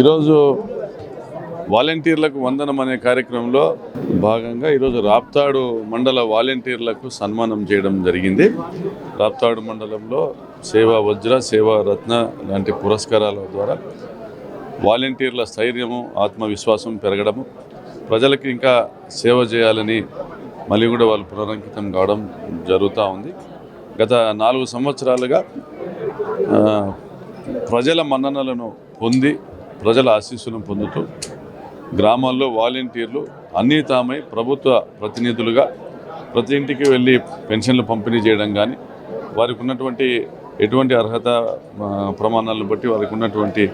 ఈరోజు వాలంటీర్లకు వందనం అనే కార్యక్రమంలో భాగంగా ఈరోజు రాప్తాడు మండల వాలంటీర్లకు సన్మానం చేయడం జరిగింది. రాప్తాడు మండలంలో సేవా వజ్ర సేవా రత్న లాంటి పురస్కారాల ద్వారా వాలంటీర్ల స్థైర్యము ఆత్మవిశ్వాసం పెరగడము ప్రజలకు ఇంకా సేవ చేయాలని మళ్ళీ కూడా వాళ్ళు పునరంకితం కావడం జరుగుతూ ఉంది. గత నాలుగు సంవత్సరాలుగా ప్రజల మన్ననలను పొంది ప్రజల ఆశీస్సులను పొందుతూ గ్రామాల్లో వాలంటీర్లు అన్నీ తామై ప్రభుత్వ ప్రతినిధులుగా ప్రతి ఇంటికి వెళ్ళి పెన్షన్లు పంపిణీ చేయడం కానీ వారికి ఉన్నటువంటి ఎటువంటి అర్హత ప్రమాణాలను బట్టి వారికి ఉన్నటువంటి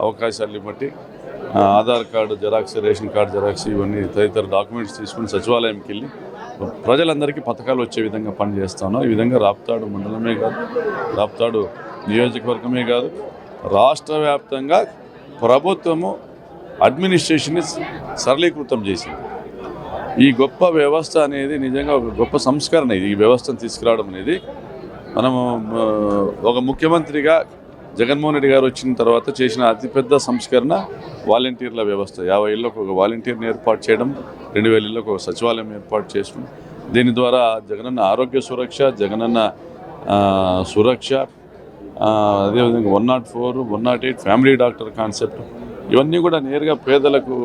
అవకాశాలను బట్టి Aadhaar card xerox ration card xerox ఇవన్నీ తదితర డాక్యుమెంట్స్ తీసుకుని సచివాలయంకి వెళ్ళి ప్రజలందరికీ పథకాలు వచ్చే విధంగా పనిచేస్తాను ఈ విధంగా రాప్తాడు మండలమే కాదు రాప్తాడు నియోజకవర్గమే కాదు రాష్ట్ర వ్యాప్తంగా ప్రభుత్వము అడ్మినిస్ట్రేషన్ని సరళీకృతం చేసింది. ఈ గొప్ప వ్యవస్థ అనేది నిజంగా ఒక గొప్ప సంస్కరణ ఇది. ఈ వ్యవస్థను తీసుకురావడం అనేది మనము ఒక ముఖ్యమంత్రిగా జగన్మోహన్ రెడ్డి గారు వచ్చిన తర్వాత చేసిన అతిపెద్ద సంస్కరణ వాలంటీర్ల వ్యవస్థ. యాభై ఏళ్ళకు ఒక వాలంటీర్ని ఏర్పాటు చేయడం రెండు వేల ఒక సచివాలయం ఏర్పాటు చేసుకుని దీని ద్వారా జగనన్న ఆరోగ్య సురక్ష జగనన్న సురక్ష అదేవిధంగా one nought four one nought eight family doctor concept ఇవన్నీ కూడా నేరుగా పేదలకు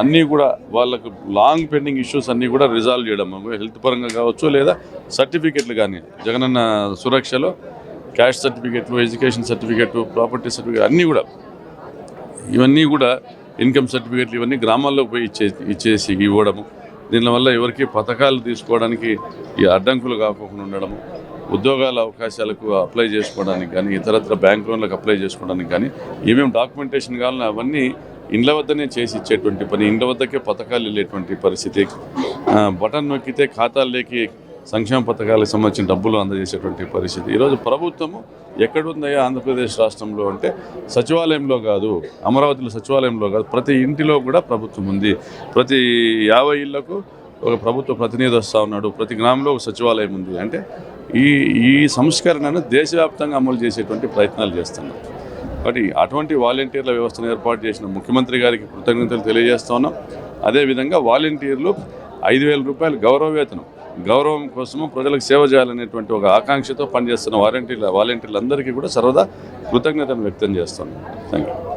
అన్నీ కూడా వాళ్ళకు లాంగ్ పెండింగ్ ఇష్యూస్ అన్నీ కూడా రిజాల్వ్ చేయడం. హెల్త్ పరంగా కావచ్చు లేదా సర్టిఫికెట్లు కానీ జగనన్న సురక్షలో క్యాష్ సర్టిఫికెట్లు ఎడ్యుకేషన్ సర్టిఫికెట్ ప్రాపర్టీ సర్టిఫికెట్ అన్నీ కూడా ఇవన్నీ కూడా ఇన్కమ్ సర్టిఫికెట్లు ఇవన్నీ గ్రామాల్లోకి పోయి ఇచ్చే ఇచ్చేసి ఇవ్వడము. దీనివల్ల ఎవరికి పథకాలు తీసుకోవడానికి ఈ అడ్డంకులు కాకుండా ఉండడము. ఉద్యోగాల అవకాశాలకు అప్లై చేసుకోవడానికి కానీ ఇతరత్ర బ్యాంక్ లోన్లకు అప్లై చేసుకోవడానికి కానీ ఏమేమి డాక్యుమెంటేషన్ కావాలని అవన్నీ ఇండ్ల వద్దనే చేసి ఇచ్చేటువంటి పని ఇండ్ల వద్దకే పథకాలు వెళ్ళేటువంటి పరిస్థితి. బటన్ నొక్కితే ఖాతాల్లోకి సంక్షేమ పథకాలకు సంబంధించిన డబ్బులు అందజేసేటువంటి పరిస్థితి. ఈరోజు ప్రభుత్వము ఎక్కడుందయ్యా ఆంధ్రప్రదేశ్ రాష్ట్రంలో అంటే సచివాలయంలో కాదు అమరావతిలో సచివాలయంలో కాదు ప్రతి ఇంటిలో కూడా ప్రభుత్వం ఉంది. ప్రతి యాభై ఇళ్ళకు ఒక ప్రభుత్వ ప్రతినిధి వస్తూ ఉన్నాడు ప్రతి గ్రామంలో ఒక సచివాలయం ఉంది. అంటే ఈ ఈ సంస్కరణను దేశవ్యాప్తంగా అమలు చేసేటువంటి ప్రయత్నాలు చేస్తున్నాం. కాబట్టి అటువంటి వాలంటీర్ల వ్యవస్థను ఏర్పాటు చేసిన ముఖ్యమంత్రి గారికి కృతజ్ఞతలు తెలియజేస్తా ఉన్నాం. అదేవిధంగా వాలంటీర్లు ఐదు వేల రూపాయలు గౌరవ వేతనం గౌరవం కోసము ప్రజలకు సేవ చేయాలనేటువంటి ఒక ఆకాంక్షతో పనిచేస్తున్న వాలంటీర్ల వాలంటీర్లందరికీ కూడా సర్వదా కృతజ్ఞతను వ్యక్తం చేస్తున్నాం. Thank you